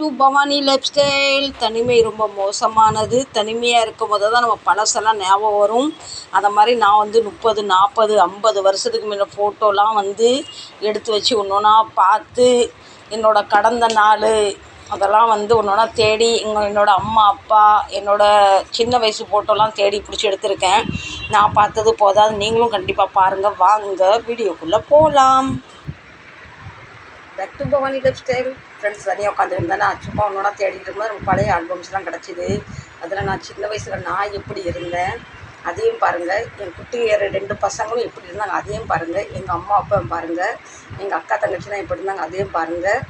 To Bhavani life style. தனிமை ரொம்ப மோசமானது. தனிமையாக இருக்கும் போது தான் நம்ம பழசெல்லாம் ஞாபகம் வரும். அதை மாதிரி நான் வந்து முப்பது நாற்பது ஐம்பது வருஷத்துக்கு முன்ன ஃபோட்டோலாம் வந்து எடுத்து வச்சு ஒன்று ஒன்றா பார்த்து என்னோடய கடந்த நாள் அதெல்லாம் வந்து ஒன்று ஒன்றா தேடி எங்கள் என்னோடய அம்மா அப்பா என்னோடய சின்ன வயசு ஃபோட்டோலாம் தேடி பிடிச்சி எடுத்திருக்கேன். நான் பார்த்தது போதாது. நீங்களும் கண்டிப்பாக பாருங்கள் வாங்க வீடியோக்குள்ளே போகலாம் back to Bhavani life style friends தனியாக உட்காந்துருந்தேன் நான் சும்மா ஒன்றா தேடிட்டு இருக்கும்போது எனக்கு பழைய ஆல்பம்ஸ்லாம் கிடச்சிது. அதில் நான் சின்ன வயசில் நான் எப்படி இருந்தேன் அதையும் பாருங்கள் என் குட்டி ரெண்டு பசங்களும் எப்படி இருந்தாங்க அதையும் பாருங்கள் எங்கள் அம்மா அப்பா பாருங்கள் எங்கள் அக்கா தங்கச்சிலாம் எப்படி இருந்தாங்க அதையும் பாருங்கள்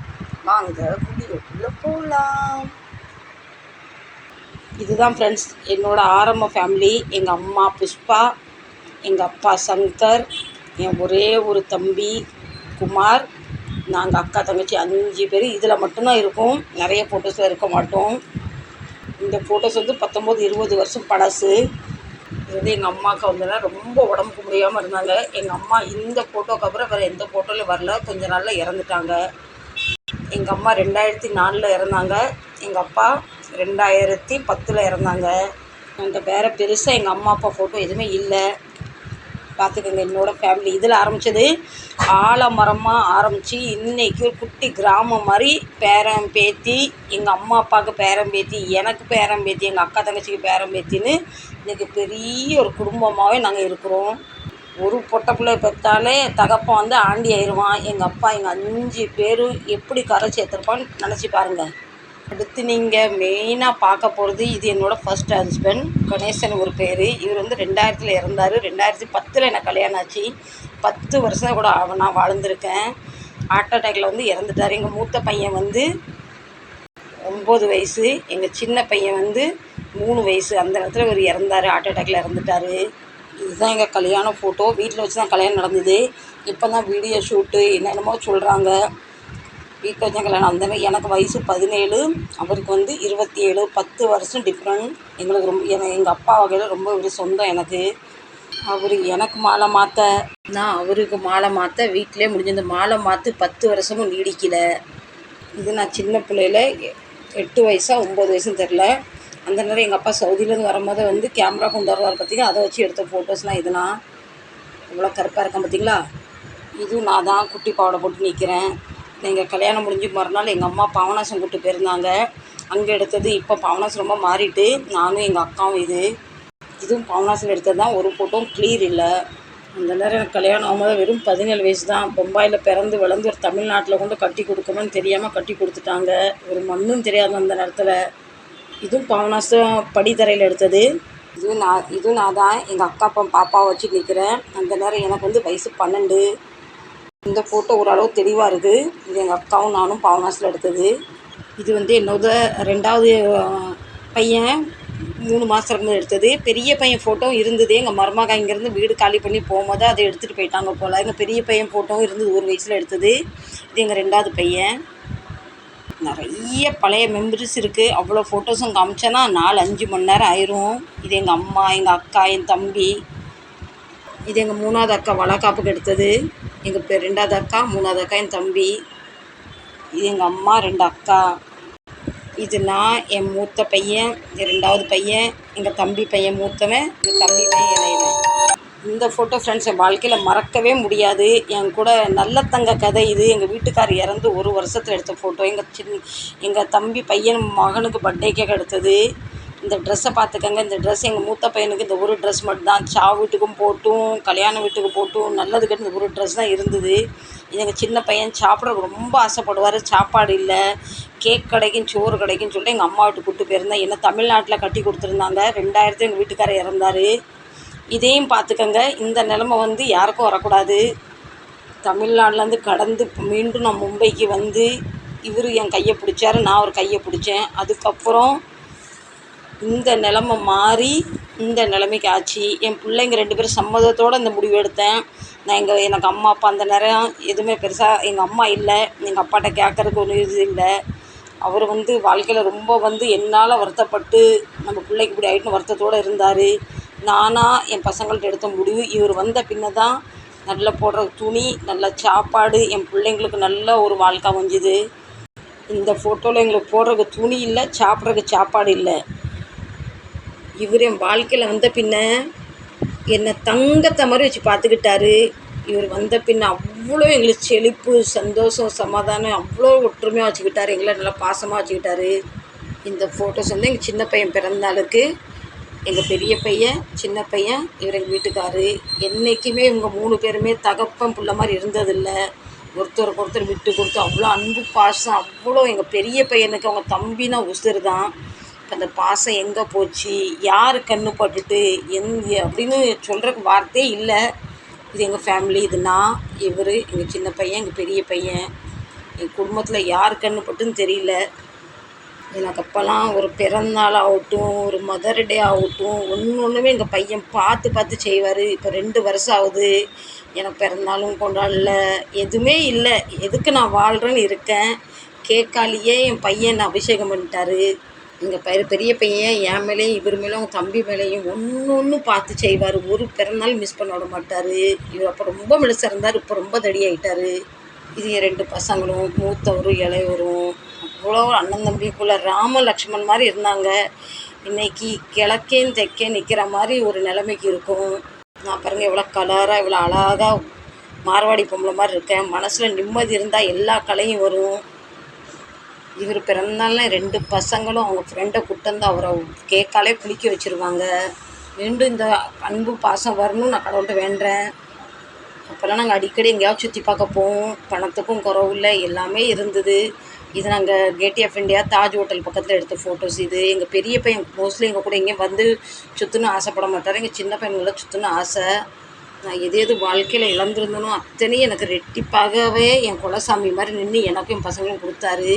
வாங்க வீடியோக்குள்ளே போகலாம் இதுதான் ஃப்ரெண்ட்ஸ் என்னோட ஆரம்ப ஃபேமிலி எங்கள் அம்மா புஷ்பா எங்கள் அப்பா சங்கர் என் ஒரே ஒரு தம்பி குமார். நாங்கள் அக்கா தங்கச்சி அஞ்சு பேர் இதில் மட்டும்தான் இருக்கும். நிறைய ஃபோட்டோஸில் இருக்க மாட்டோம். இந்த ஃபோட்டோஸ் வந்து பத்தொம்போது இருபது வருஷம் பழசு. இது வந்து எங்கள் அம்மாவுக்கு வந்து ரொம்ப உடம்புக்கு முடியாமல் இருந்தாங்க. எங்கள் அம்மா இந்த ஃபோட்டோக்கு அப்புறம் வேறு எந்த ஃபோட்டோலையும் வரல. கொஞ்ச நாளில் இறந்துட்டாங்க. எங்கள் அம்மா ரெண்டாயிரத்தி நாலில் இறந்தாங்க. எங்கள் அப்பா ரெண்டாயிரத்தி பத்தில் இறந்தாங்க. அந்த வேறு பெருசாக எங்கள் அம்மா அப்பா ஃபோட்டோ எதுவுமே இல்லை. பார்த்துக்கோங்க என்னோடய ஃபேமிலி இதில் ஆரம்பித்தது ஆலமரமாக ஆரம்பித்து இன்றைக்கி ஒரு குட்டி கிராமம் மாதிரி பேரன் பேத்தி எங்கள் அம்மா அப்பாவுக்கு பேரன் பேத்தி எனக்கு பேரன் பேத்தி எங்கள் அக்கா தங்கச்சிக்கு பேரன் பேத்தின்னு இன்றைக்கி பெரிய ஒரு குடும்பமாகவே நாங்கள் இருக்கிறோம். ஒரு பொட்டை பிள்ளை பெற்றாலே தகப்பன் வந்து ஆண்டி ஆயிடுவான் எங்கள் அப்பா எங்கள் அஞ்சு பேரும் எப்படி கரை சேர்த்துருப்பான்னு நினச்சி பாருங்கள் அடுத்து நீங்கள் மெயினாக பார்க்க போகிறது இது என்னோடய ஃபஸ்ட் ஹஸ்பண்ட் கணேசன் ஒரு பேர். இவர் வந்து ரெண்டாயிரத்தில் இறந்தார். ரெண்டாயிரத்தி பத்தில் எனக்கு கல்யாணம் ஆச்சு. பத்து வருஷம் கூட நான் வாழ்ந்திருக்கேன். ஹார்ட் அட்டாக்ல வந்து இறந்துட்டார். எங்கள் மூத்த பையன் வந்து ஒம்பது வயசு. எங்கள் சின்ன பையன் வந்து மூணு வயசு. அந்த இடத்துல இவர் இறந்தார். ஹார்ட் அட்டாக்ல இறந்துட்டார். இதுதான் எங்கள் கல்யாண ஃபோட்டோ வீட்டில் வச்சு தான் கல்யாணம் நடந்தது. இப்போ தான் வீடியோ ஷூட்டு என்னென்னமோ சொல்கிறாங்க வீட்டில் வச்சு கல்யாணம் அந்த மாதிரி எனக்கு வயசு பதினேழு அவருக்கு வந்து இருபத்தி ஏழு பத்து வருஷம் டிஃப்ரெண்ட் எங்களுக்கு ரொம்ப என எங்கள் அப்பா வகையில் ரொம்ப ஒரு சொந்தம் எனக்கு. அவர் எனக்கு மாலை மாற்ற நான் அவருக்கு மாலை மாற்ற வீட்டிலே முடிஞ்சிருந்த மாலை மாற்று பத்து வருஷமும் நீடிக்கலை. இது நான் சின்ன பிள்ளையில எ- எட்டு வயசா ஒம்பது வயசுன்னு தெரில அந்த நேரம் எங்கள் அப்பா சவுதியிலேருந்து வரும்போது வந்து கேமரா கொண்டு வருவார் பார்த்திங்களா அதை வச்சு எடுத்த ஃபோட்டோஸ்லாம் இதெல்லாம். இவ்வளோ கருப்பாக இருக்கேன் பார்த்தீங்களா இதுவும் நான் தான் குட்டி பாவடை போட்டு நிற்கிறேன் எங்கள் கல்யாணம் முடிஞ்சு மறுநாள் எங்கள் அம்மா பாவனாசம் கூட்டு போயிருந்தாங்க. அங்கே எடுத்தது இப்போ பாவனாசம் ரொம்ப மாறிட்டு நானும் எங்கள் அக்காவும் இது. இதுவும் பாவனாசம் எடுத்தது தான் ஒரு ஃபோட்டோவும் கிளியர் இல்லை. அந்த நேரம் எனக்கு கல்யாணம் ஆகும்போது வெறும் பதினேழு வயசு தான். பொம்பாயில் பிறந்து வளர்ந்து ஒரு தமிழ்நாட்டில் கொண்டு கட்டி கொடுக்கணும்னு தெரியாமல் கட்டி கொடுத்துட்டாங்க. ஒரு மண்ணும் தெரியாது அந்த நேரத்தில். இதுவும் பாவனாசம் படித்தரையில் எடுத்தது. இதுவும் நான் இதுவும் நான் தான் எங்கள் அக்கா அப்பா பாப்பாவை வச்சு நிற்கிறேன் அந்த நேரம் எனக்கு வந்து வயசு பன்னெண்டு. இந்த ஃபோட்டோ ஓரளவு தெளிவாக இருக்குது. இது எங்கள் அக்காவும் நானும் பாவனாசில் எடுத்தது. இது வந்து என்னோட ரெண்டாவது பையன் மூணு மாதம் இருந்து எடுத்தது. பெரிய பையன் ஃபோட்டோ இருந்தது எங்கள் மருமகா இங்கேருந்து வீடு காலி பண்ணி போகும்போது அதை எடுத்துகிட்டு போயிட்டாங்க போல். எங்கள் பெரிய பையன் ஃபோட்டோவும் இருந்தது ஒரு வயசில் எடுத்தது. இது எங்கள் ரெண்டாவது பையன். நிறைய பழைய மெமரிஸ் இருக்குது அவ்வளோ ஃபோட்டோஸும் காமிச்சேன்னா நாலு அஞ்சு மணி நேரம் ஆயிரும். இது எங்கள் அம்மா எங்கள் அக்கா என் தம்பி. இது எங்கள் மூணாவது அக்கா வளக்காப்புக்கு எடுத்தது. எங்கள் பெ ரெண்டாவது அக்கா மூணாவது அக்கா என் தம்பி இது எங்கள் அம்மா ரெண்டு அக்கா. இது நான் என் மூத்த பையன் இது ரெண்டாவது பையன் எங்கள் தம்பி பையன் மூத்தவன் எங்கள் தம்பி பையன் இளையவன். இந்த ஃபோட்டோ ஃப்ரெண்ட்ஸ் என் வாழ்க்கையில் மறக்கவே முடியாது. என் கூட நல்ல தங்க கதை இது. எங்கள் வீட்டுக்கார் இறந்து ஒரு வருஷத்தில் எடுத்த ஃபோட்டோ எங்கள் சின் எங்கள் தம்பி பையன் மகனுக்கு பர்த்டே கேக் எடுத்தது. இந்த ட்ரெஸ்ஸை பார்த்துக்கங்க. இந்த ட்ரெஸ் எங்கள் மூத்த பையனுக்கு இந்த ஒரு ட்ரெஸ் மட்டும்தான். சாவு வீட்டுக்கும் போட்டும் கல்யாண வீட்டுக்கு போட்டும் நல்லதுக்கு இந்த ஒரு ட்ரெஸ் தான் இருந்தது. எங்கள் சின்ன பையன் சாப்பிட ரொம்ப ஆசைப்படுவார். சாப்பாடு இல்லை. கேக் கிடைக்கும் சோறு கிடைக்கும்னு சொல்லிட்டு எங்கள் அம்மா வீட்டுக்கு கூட்டு போயிருந்தேன் என்ன தமிழ்நாட்டில் கட்டி கொடுத்துருந்தாங்க. ரெண்டாயிரத்து எங்கள் வீட்டுக்காரர் இறந்தார். இதையும் பார்த்துக்கங்க. இந்த நிலமை வந்து யாருக்கும் வரக்கூடாது. தமிழ்நாட்டிலேருந்து கடந்து மீண்டும் நான் மும்பைக்கு வந்து இவர் என் கையை பிடிச்சாரு. நான் ஒரு கையை பிடிச்சேன். அதுக்கப்புறம் இந்த நிலமை மாறி இந்த நிலைமைக்கு ஆச்சு. என் பிள்ளைங்க ரெண்டு பேரும் சம்மதத்தோடு இந்த முடிவு எடுத்தேன். நான் எங்கள் எனக்கு அம்மா அப்பா அந்த நேரம் எதுவுமே பெருசாக எங்கள் அம்மா இல்லை. எங்கள் அப்பாட்ட கேட்கறதுக்கு ஒன்றும் இது இல்லை. அவர் வந்து வாழ்க்கையில் ரொம்ப வந்து என்னால் வருத்தப்பட்டு நம்ம பிள்ளைக்கு இப்படி ஆகிட்டுன்னு வருத்தத்தோடு இருந்தார். நானாக என் பசங்கள்ட்ட எடுத்த முடிவு இவர் வந்த பின்ன தான் நல்லா போடுற துணி நல்ல சாப்பாடு என் பிள்ளைங்களுக்கு நல்ல ஒரு வாழ்க்கை அமைஞ்சுது. இந்த ஃபோட்டோவில் எங்களுக்கு போடுறதுக்கு துணி இல்லை சாப்பிட்றதுக்கு சாப்பாடு இல்லை. இவர் என் வாழ்க்கையில் வந்த பின்ன என்னை தங்கத்தை மாதிரி வச்சு பார்த்துக்கிட்டாரு. இவர் வந்த பின்ன அவ்வளோ எங்களுக்கு செழிப்பு சந்தோஷம் சமாதானம் அவ்வளோ ஒற்றுமையாக வச்சுக்கிட்டாரு. எங்களை நல்லா பாசமாக வச்சுக்கிட்டாரு. இந்த ஃபோட்டோஸ் வந்து எங்கள் சின்ன பையன் பிறந்த நாளுக்கு எங்கள் பெரிய பையன் சின்ன பையன் இவர் எங்கள் வீட்டுக்காரு. என்றைக்குமே இவங்க மூணு பேருமே தகப்பன் புள்ள மாதிரி இருந்ததில்லை. ஒருத்தருக்கு ஒருத்தர் விட்டு கொடுத்து அவ்வளோ அன்பு பாசம் அவ்வளோ எங்கள் பெரிய பையனுக்கு அவங்க தம்பினா உசுறு தான் அந்த பாசம் எங்கே போச்சு? யார் கண்ணு பட்டுட்டு எந் அப்படின்னு சொல்கிறக்கு வார்த்தையே இல்லை. இது எங்கள் ஃபேமிலி இது நான் இவர் எங்கள் சின்ன பையன் எங்கள் பெரிய பையன். என் குடும்பத்தில் யார் கண்ணு பட்டுன்னு தெரியல. எனக்கு அப்போல்லாம் ஒரு பிறந்தநாள் ஆகட்டும் ஒரு மதர் டே ஆகட்டும் ஒன்று ஒன்றுமே எங்கள் பையன் பார்த்து பார்த்து செய்வார். இப்போ ரெண்டு வருஷம் ஆகுது. எனக்கு பிறந்தநாளும் கொண்டாடல. எதுவுமே இல்லை. எதுக்கு நான் வாழ்கிறேன்னு இருக்கேன். கேட்காலியே என் பையன் அபிஷேகம் பண்ணிட்டாரு? எங்கள் பெரு பெரிய பையன் என் மேலேயும் இவர் மேலேயும் அவங்க தம்பி மேலேயும் ஒன்று ஒன்று பார்த்து செய்வார். ஒரு பிறந்தநாள் மிஸ் பண்ண விட மாட்டார். இவர் அப்போ ரொம்ப மெலிசாக இருந்தார் இப்போ ரொம்ப தடி ஆகிட்டாரு இது என் ரெண்டு பசங்களும் மூத்தவரும் இளையவரும். அவ்வளோ அண்ணன் தம்பிக்குள்ளே ராம லக்ஷ்மண் மாதிரி இருந்தாங்க. இன்னைக்கு கிழக்கேன் தெற்கே நிற்கிற மாதிரி ஒரு நிலைமைக்கு இருக்கும். நான் பாருங்கள் எவ்வளோ கலராக இவ்வளோ அழகாக மார்வாடி பொம்பளை மாதிரி இருக்கேன். மனசில் நிம்மதி இருந்தால் எல்லா கலையும் வரும். இவர் பிறந்தாலும் ரெண்டு பசங்களும் அவங்க ஃப்ரெண்டை கூட்டந்து அவரை கேக்காலே குளிக்க வச்சுருவாங்க. மீண்டும் இந்த அன்பு பாசம் வரணும்னு நான் கடவுள்கிட்ட வேண்டுறேன். அப்போல்லாம் நாங்கள் அடிக்கடி எங்கேயாவது சுற்றி பார்க்க போவோம். பணத்துக்கும் குறவு இல்லை எல்லாமே இருந்தது. இது நாங்கள் gate of India Taj hotel பக்கத்தில் எடுத்த ஃபோட்டோஸ் இது. எங்கள் பெரிய பையன் மோஸ்ட்லி எங்கள் கூட எங்கேயும் வந்து சுற்றணும் ஆசைப்பட மாட்டார். எங்கள் சின்ன பையன்களை சுற்றுன்னு ஆசை. நான் எது எது வாழ்க்கையில் இழந்திருந்தனோ அத்தனையும் எனக்கு ரெட்டிப்பாகவே என் குலசாமி மாதிரி நின்று எனக்கும் என் பசங்களும் கொடுத்தாரு.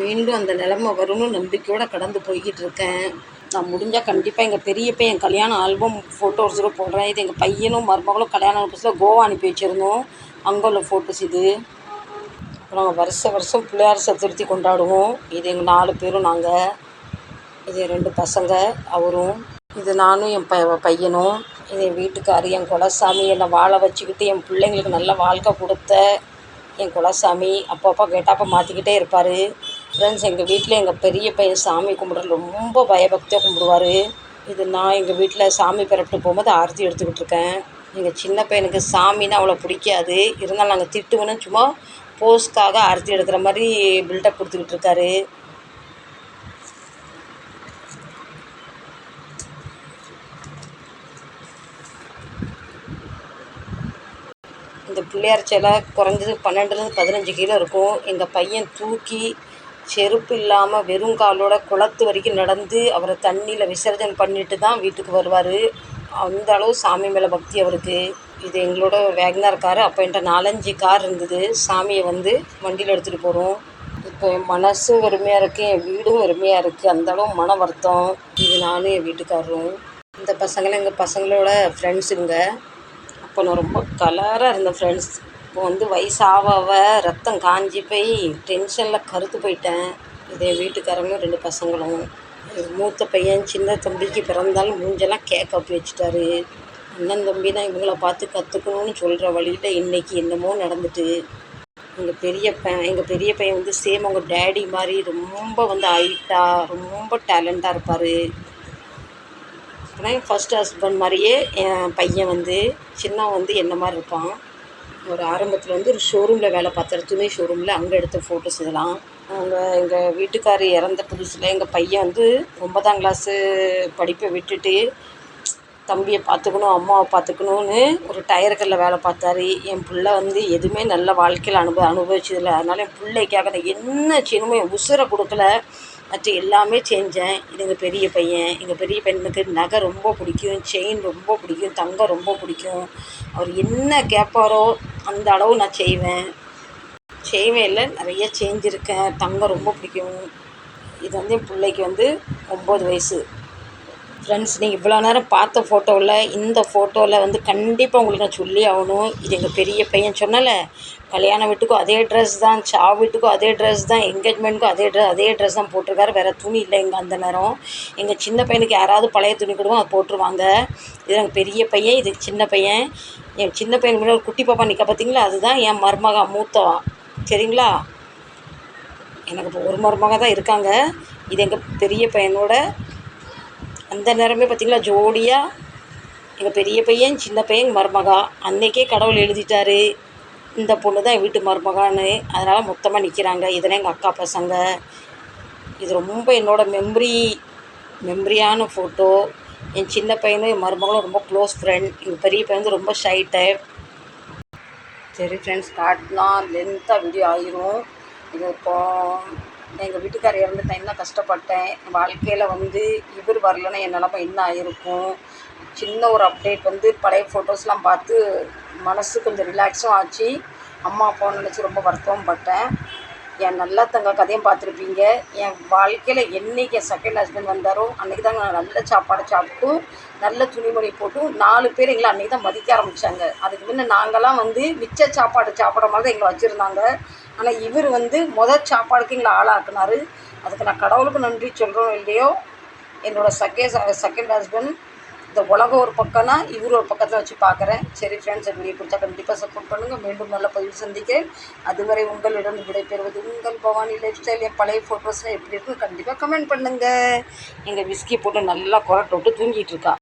மீண்டும் அந்த நிலமை வரும்னு நம்பிக்கையோடு கடந்து போய்கிட்டு இருக்கேன். நான் முடிஞ்சால் கண்டிப்பாக எங்கள் பெரிய பையன் கல்யாண ஆல்பம் ஃபோட்டோஸ் கூட போடுறேன். இது எங்கள் பையனும் மருமகளும் கல்யாணம் புதுசில் கோவா அனுப்பி வச்சுருந்தோம். அங்கே உள்ள ஃபோட்டோஸ் இது. அப்புறம் நாங்கள் வருஷ வருஷம் பிள்ளையார் சதுர்த்தி கொண்டாடுவோம். இது எங்கள் நாலு பேரும் நாங்கள் இது ரெண்டு பசங்க அவரும். இது நானும் என் ப பையனும். இது என் வீட்டுக்காரு என் குலசாமி. என்னை வாழ வச்சுக்கிட்டு என் பிள்ளைங்களுக்கு நல்ல வாழ்க்கை கொடுத்த என் குலசாமி. அப்பப்போ கேட்டாப்போ மாற்றிக்கிட்டே இருப்பார். ஃப்ரெண்ட்ஸ் எங்கள் வீட்டில் எங்கள் பெரிய பையன் சாமி கும்பிட்றது ரொம்ப பயபக்தியாக கும்பிடுவார். இது நான் எங்கள் வீட்டில் சாமி பிறப்பிட்டு போகும்போது ஆரத்தி எடுத்துக்கிட்டு இருக்கேன். எங்கள் சின்ன பையனுக்கு சாமின்னா அவ்வளோ பிடிக்காது. இருந்தாலும் நாங்கள் திட்டுவேன்னு சும்மா போஸ்க்காக ஆரத்தி எடுக்கிற மாதிரி பில்டப் கொடுத்துக்கிட்டு இருக்காரு. இந்த பிள்ளையார் சிலை குறைஞ்சது பன்னெண்டுலேருந்து பதினஞ்சு கிலோ இருக்கும். எங்கள் பையன் தூக்கி செருப்பு இல்லாமல் வெறும் காலோட குளத்து வரைக்கும் நடந்து அவரை தண்ணியில் விசர்ஜனை பண்ணிட்டு தான் வீட்டுக்கு வருவார். அந்த அளவு சாமி மேலே பக்தி அவருக்கு. இது எங்களோட வேகனார் கார். அப்போ என்கிட்ட நாலஞ்சு கார் இருந்தது. சாமியை வந்து வண்டியில் எடுத்துகிட்டு போகிறோம் இப்போ என் மனசும் வெறுமையாக இருக்குது என் வீடும் வெறுமையாக இருக்குது அந்த அளவு மன வருத்தம். இது நானும் என் வீட்டுக்காரரும். இந்த பசங்களும் எங்கள் பசங்களோட ஃப்ரெண்ட்ஸுங்க அப்போ நான் ரொம்ப கலராக இருந்தேன் ஃப்ரெண்ட்ஸ் இப்போ வந்து வயசாக ரத்தம் காஞ்சி போய் டென்ஷனில் கருத்து போயிட்டேன். இதே வீட்டுக்காரங்களும் ரெண்டு பசங்களும். மூத்த பையன் சின்ன தம்பிக்கு பிறந்தாலும் மூஞ்செல்லாம் கேக் அப்பி வச்சுட்டாரு. அண்ணன் தம்பி தான் இவங்கள பார்த்து கற்றுக்கணும்னு சொல்கிற வழியில் இன்றைக்கி என்னமோ நடந்துட்டு. எங்கள் பெரிய பையன் எங்கள் பெரிய பையன் வந்து சேம் அவங்க டேடி மாதிரி ரொம்ப வந்து ஹைட்டாக ரொம்ப டேலண்ட்டாக இருப்பார். ஆனால் என் ஃபஸ்ட் ஹஸ்பண்ட் மாதிரியே என் பையன் வந்து சின்னவன் வந்து என்ன மாதிரி இருப்பான்? ஒரு ஆரம்பத்தில் வந்து ஒரு ஷோரூமில் வேலை பார்த்தேன் துணி ஷோரூமில் அங்கே எடுத்த ஃபோட்டோஸ் இதெல்லாம். அவங்க எங்கள் வீட்டுக்கார் இறந்த புதுசில் எங்கள் பையன் வந்து ஒன்பதாம் கிளாஸு படிப்பை விட்டுட்டு தம்பியை பார்த்துக்கணும் அம்மாவை பார்த்துக்கணுன்னு ஒரு டயர் கல்லில் வேலை பார்த்தாரு. என் பிள்ளை வந்து எதுவுமே நல்ல வாழ்க்கையில் அனுபவ அனுபவிச்சதில்லை. அதனால் என் பிள்ளைக்காக நான் என்ன செய்யணுமோ என் உசுரை கொடுக்கல. மற்ற எல்லாமே செஞ்சேன். இது எங்கள் பெரிய பையன். எங்கள் பெரிய பையனுக்கு நகை ரொம்ப பிடிக்கும் செயின் ரொம்ப பிடிக்கும் தங்கம் ரொம்ப பிடிக்கும். அவர் என்ன கேட்பாரோ அந்த அளவு நான் செய்வேன். செய்வேன் இல்லை நிறைய செஞ்சுருக்கேன். தங்கம் ரொம்ப பிடிக்கும். இது வந்து என் பிள்ளைக்கு வந்து ஒம்பது வயசு. ஃப்ரெண்ட்ஸ் நீங்கள் இவ்வளோ நேரம் பார்த்த ஃபோட்டோவில் இந்த ஃபோட்டோவில் வந்து கண்டிப்பாக உங்களுக்கு நான் சொல்லி ஆகணும். இது எங்கள் பெரிய பையன் சொன்னல கல்யாண வீட்டுக்கும் அதே ட்ரெஸ் தான் சா வீட்டுக்கும் அதே ட்ரெஸ் தான் என்கேஜ்மெண்ட்டுக்கும் அதே ட்ரெஸ் அதே ட்ரெஸ் தான் போட்டிருக்காரு. வேறு துணி இல்லை எங்கள் அந்த நேரம் எங்கள் சின்ன பையனுக்கு யாராவது பழைய துணி கொடுவோம் அதை போட்டுருவாங்க. இது எங்கள் பெரிய பையன் இது சின்ன பையன். என் சின்ன பையன் முன்னாடி ஒரு குட்டி பாப்பா நிற்க பார்த்தீங்களா அதுதான் என் மருமகா மூத்தவா சரிங்களா? எனக்கு இப்போ ஒரு மருமக தான் இருக்காங்க. இது எங்கள் பெரிய பையனோட அந்த நேரமே பார்த்திங்களா ஜோடியாக எங்கள் பெரிய பையன் சின்ன பையன் மருமகா. அன்னைக்கே கடவுள் எழுதிட்டாரு இந்த பொண்ணு தான் என் வீட்டு மருமகான்னு. அதனால் மொத்தமாக நிற்கிறாங்க இதெல்லாம் எங்கள் அக்கா பசங்க? இது ரொம்ப என்னோட மெம்ரி மெம்ரியான ஃபோட்டோ என் சின்ன பையனும் என் மருமகளும் ரொம்ப க்ளோஸ் ஃப்ரெண்ட் எங்கள் பெரிய பையன் வந்து ரொம்ப ஷை டைப் சரி ஃப்ரெண்ட்ஸ் காட்டினா லென்த்தாக வீடியோ ஆயிரும். இது இப்போ எங்கள் வீட்டுக்காரர் இறந்துட்டேன் என்ன கஷ்டப்பட்டேன். வாழ்க்கையில் வந்து இவர் வரலன்னா என் நிலமை என்ன ஆயிருக்கும்? சின்ன ஒரு அப்டேட் வந்து பழைய ஃபோட்டோஸ்லாம் பார்த்து மனசு கொஞ்சம் ரிலாக்ஸும் ஆச்சு. அம்மா அப்பாவை நினச்சி ரொம்ப வருத்தமும் பட்டேன். என் நல்லா தங்க கதையும் பார்த்துருப்பீங்க. என் வாழ்க்கையில் என்னைக்கு என் செகண்ட் ஹஸ்பண்ட் வந்தாரோ அன்றைக்கி தாங்க நான் நல்ல சாப்பாடு சாப்பிட்டு நல்ல துணிமணி போட்டு நாலு பேர் எங்களை அன்றைக்கி தான் மதிக்க ஆரம்பித்தாங்க அதுக்கு முன்ன நாங்களாம் வந்து மிச்ச சாப்பாடு சாப்பிட்ற மாதிரி தான் எங்களை வச்சுருந்தாங்க. ஆனால் இவர் வந்து முதல் சாப்பாடுக்கு எங்களை ஆளாக்குனாரு. அதுக்கு நான் கடவுளுக்கு நன்றி சொல்கிறோம் இல்லையோ? என்னோடய செகே செகண்ட் ஹஸ்பண்ட் இந்த உலகம் ஒரு பக்கம்னா இவர் ஒரு பக்கத்தில் வச்சு பார்க்குறேன் சரி ஃப்ரெண்ட்ஸ் வீடியோ பிடிச்சா கண்டிப்பாக சப்போர்ட் பண்ணுங்கள் மீண்டும் நல்ல பதிவு சந்திக்கிறேன். அதுவரை உங்களிடம் விடைபெறுவது உங்கள் பவானி லைஃப் ஸ்டைல் என் பழைய ஃபோட்டோஸ்லாம் எப்படி இருக்கும் கண்டிப்பாக கமெண்ட் பண்ணுங்கள் எங்கள் விஸ்கி போட்டு நல்லா குரட்டை விட்டு தூங்கிட்டு இருக்கா.